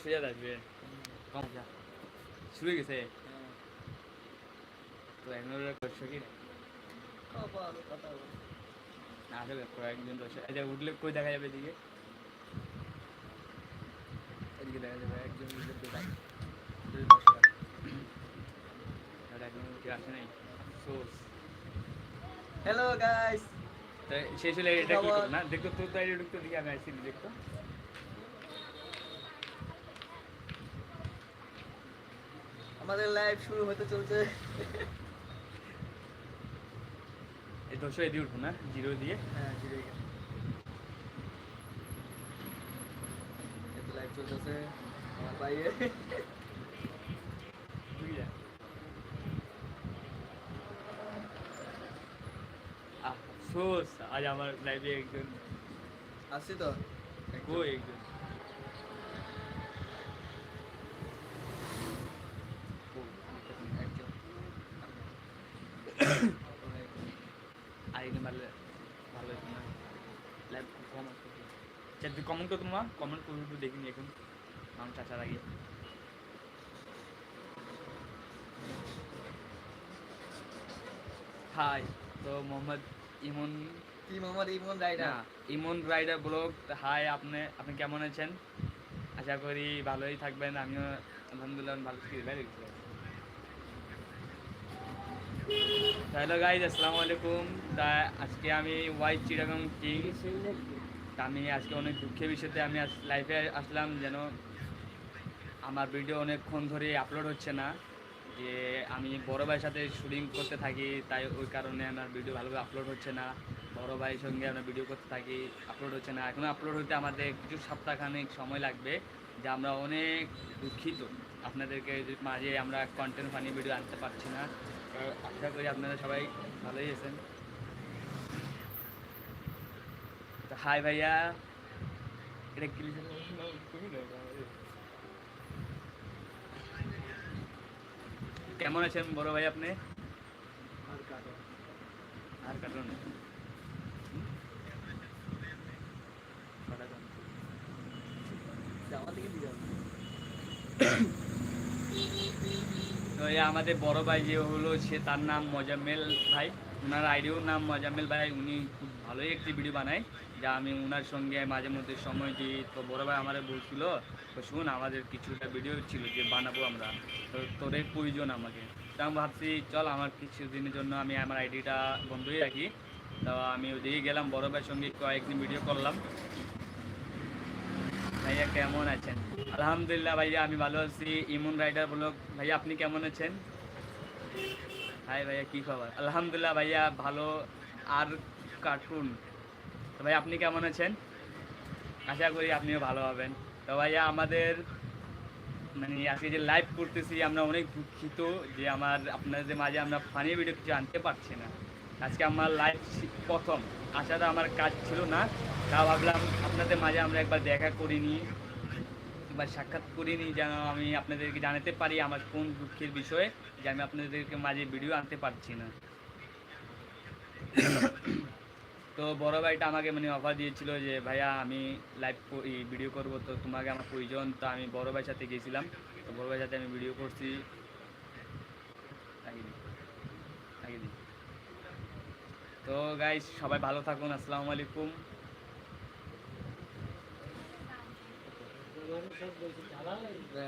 হাজার আসবে কম যা শুরু হয়ে গেছে তো এখন করছ কি না না আসলে কয়েকজন দর্শক উঠলে কই দেখা যাবে এদিকে এদিকে দেখা যাবে একজন উঠলে কই দেখা দুই দর্শক আছে। আর একজন কেউ আসে নাই সোর্স হ্যালো গাইস শেষ হলে এটা কি? না দেখতো তোর তো আইডি ঢুকতো দিকে আমি দেখতো আমাদের লাইভ শুরু হতে চলছে। এই দর্শক এদিকে উঠবো না? জিরো দিয়ে? হ্যাঁ জিরে গেছে লাইভ চলতেছে আমার বাইরে। আফসোস আজ আমার লাইভে একজন আসছি তো? কই একজন আরেকজন মারলে ভালো হতো না দেখিনি এখন। আগে। হাই তো মোহাম্মদ ইমন কি Mohammad Emon rider Emon rider blog. Hi আপনি আপনি কেমন আছেন? আশা করি ভালোই থাকবেন। আমিও আলহামদুলিল্লাহ ভালো থাকি ভালো হ্যালো গাইজ আসসালামু আলাইকুম। তা আজকে আমি ওয়াইট চিরাগং কিং তা আমি আজকে অনেক দুঃখের বিষয়তে আমি লাইভে আসলাম যেন আমার ভিডিও অনেকক্ষণ ধরে আপলোড হচ্ছে না। যে আমি বড় ভাইয়ের সাথে শুটিং করতে থাকি, তাই ওই কারণে আমার ভিডিও ভালোভাবে আপলোড হচ্ছে না। বড় ভাইয়ের সঙ্গে আমরা ভিডিও করতে থাকি আপলোড হচ্ছে না। এখনও আপলোড হতে আমাদের কিছু সপ্তাহখানেক সময় লাগবে, যা আমরা অনেক দুঃখিত। আপনাদেরকে মাঝে আমরা কন্টেন্ট ফানি ভিডিও আনতে পারছি না। আশা করি আপনারা সবাই ভালোই আছেন। তো হাই ভাইয়া, এটা কি কেমন আছেন বড় ভাই আপনি? আর কাটো আর কাটুন জামা থেকে দিয়ে তো আমাদের বড় ভাই যে হলো, সে তার নাম মজাম্মেল ভাই। ওনার আইডিও নাম মজাম্মেল ভাই। উনি খুব ভালোই একটি ভিডিও বানায়, যা আমি ওনার সঙ্গে মাঝে মধ্যে সময় দিই। তো বড় ভাই আমারে বলছিল, তো শুন, আমাদের কিছুটা ভিডিও ছিল যে বানাবো আমরা। তো তোদের প্রয়োজন আমাকে। তো আমি ভাবছি, চল, আমার কিছু দিনের জন্য আমি আমার আইডিটা বন্ধই রাখি। তো আমি ওদিকে গেলাম, বড় ভাইয়ের সঙ্গে কয়েকদিন ভিডিও করলাম। ভাইয়া কেমন আছেন? আলহামদুলিল্লাহ ভাইয়া, আমি ভালো আছি। ইমন রাইডার ব্লগ, ভাইয়া আপনি কেমন আছেন? হাই ভাইয়া, কি খবর? আলহামদুলিল্লাহ ভাইয়া, ভালো। আর কার্টুন তো ভাই আপনি কেমন আছেন? আশা করি আপনিও ভালো হবেন। তো ভাইয়া, আমাদের মানে আজকে যে লাইভ করতেছি, আমরা অনেক দুঃখিত যে আমার, আপনাদের মাঝে আমরা ফানি ভিডিও কিছু আনতে পারছি না। আজকে আমার লাইভ প্রথম। আসাটা আমার কাজ ছিল না তা ভাবলাম আপনাদের মাঝে আমরা একবার দেখা করিনি একবার সাক্ষাৎ করিনি যেন আমি আপনাদেরকে জানাতে পারি আমার কোন দুঃখের বিষয়ে যে আমি আপনাদেরকে মাঝে ভিডিও আনতে পারছি না। তো বড় ভাইটা আমাকে মানে অফার দিয়েছিল যে ভাইয়া আমি লাইভ ভিডিও করব তো তোমাকে আমার প্রয়োজন তো আমি বড় ভাইয়ের সাথে গেছিলাম তো বড় ভাইয়ের সাথে আমি ভিডিও করছি। আগে দিই, আগে দিই। তো গাইস সবাই ভালো থাকুন আসসালামু আলাইকুম।